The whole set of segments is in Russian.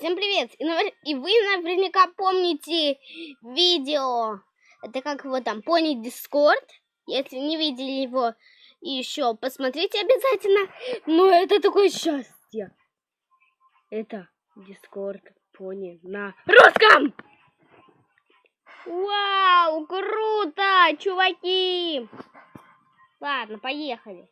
Всем привет! И, вы наверняка помните видео, это как его там, Пони Дискорд. Если не видели его еще, посмотрите обязательно. Но это такое счастье. Это Дискорд Пони на русском! Вау, круто, чуваки! Ладно, поехали.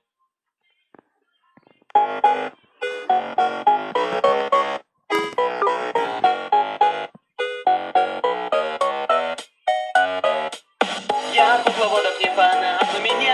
Яблоко водопьепана, обменял.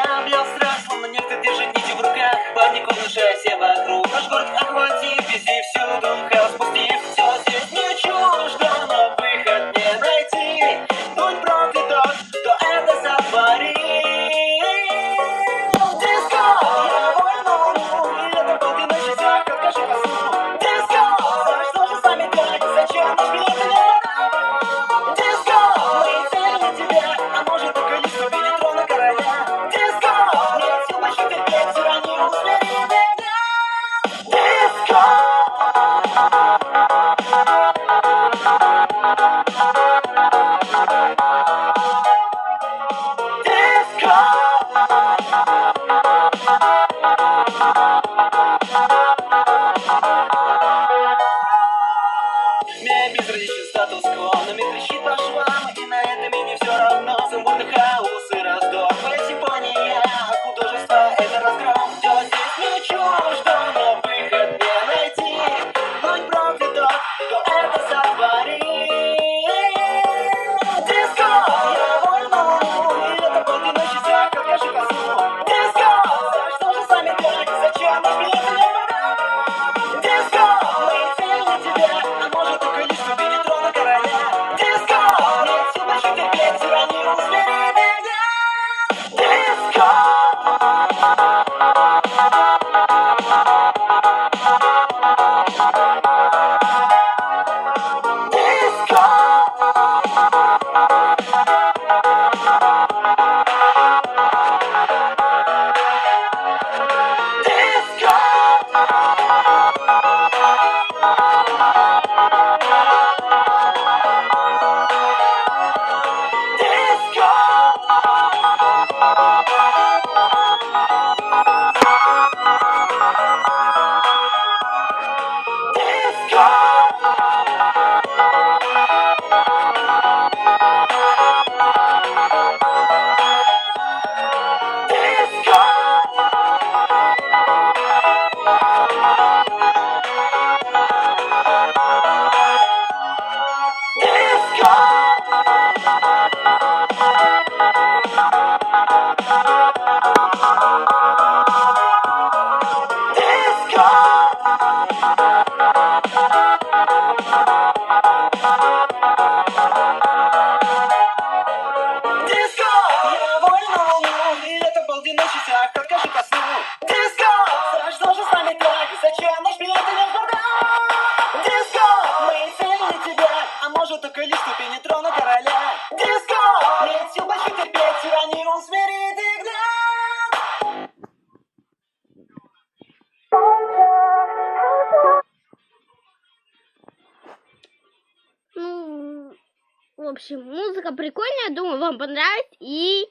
В общем, музыка прикольная, думаю, вам понравится. И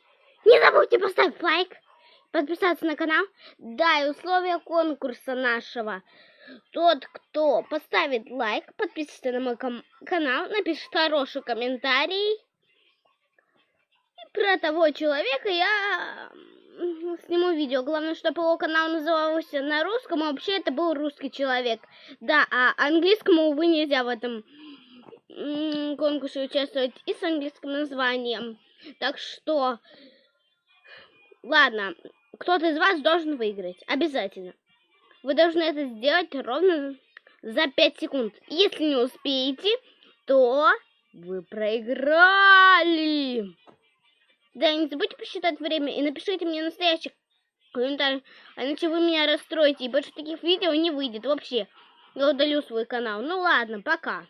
не забудьте поставить лайк, подписаться на канал. Да, и условия конкурса нашего. Тот, кто поставит лайк, подпишется на мой канал, напишет хороший комментарий. Про того человека я сниму видео. Главное, чтобы его канал назывался на русском, а вообще это был русский человек. Да, а английскому, увы, нельзя в этом конкурсе участвовать и с английским названием. Так что, ладно, кто-то из вас должен выиграть. Обязательно. Вы должны это сделать ровно за 5 секунд. Если не успеете, то вы проиграли. Да, не забудьте посчитать время и напишите мне настоящий комментарий, а иначе вы меня расстроите, и больше таких видео не выйдет вообще. Я удалю свой канал. Ну ладно, пока.